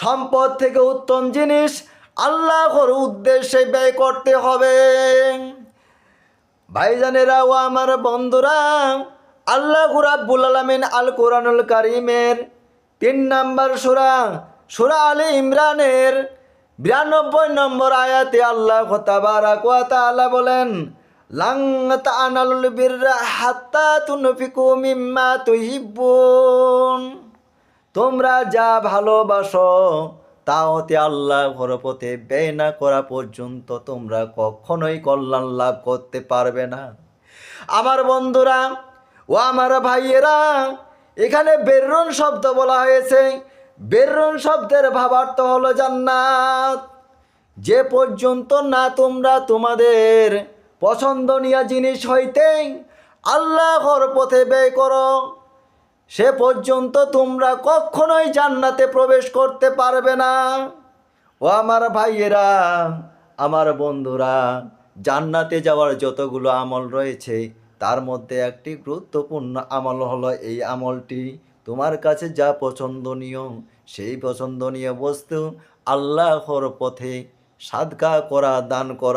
সম্পদ থেকে উত্তম জিনিস আল্লাহর উদ্দেশ্যে ব্যয় করতে হবে। ভাইজানেরা ও আমার বন্ধুরা, আল্লাহ রাব্বুল আলামিন আল কোরআনুল কারিমের তিন নম্বর সুরা সুরা আলী ইমরানের বিরানব্বই নম্বর আয়াতে আল্লাহ তাআলা বলেন, লাং তানালুল বিররা হাত্তা তুনফিকু মিম্মা তোমরা যা ভালোবাসো তা হতে আল্লাহর পথে ব্যয় না করা পর্যন্ত তোমরা কখনোই কল্যাণ লাভ করতে পারবে না। আমার বন্ধুরা ও আমার ভাইয়েরা, এখানে বেররুন শব্দ বলা হয়েছে। বেররুন শব্দের ভাবার্থ হলো জান্নাত। যে পর্যন্ত না তোমরা তোমাদের পছন্দনীয় জিনিস হইতে আল্লাহর পথে ব্যয় করো সে পর্যন্ত তোমরা কখনোই জান্নাতে প্রবেশ করতে পারবে না। ও আমার ভাইয়েরা, আমার বন্ধুরা, জান্নাতে যাওয়ার যতগুলো আমল রয়েছে, তার মধ্যে একটি গুরুত্বপূর্ণ আমল হলো এই আমলটি। তোমার কাছে যা পছন্দনীয়, সেই পছন্দনীয় বস্তু আল্লাহর পথে সাদকা করা, দান করা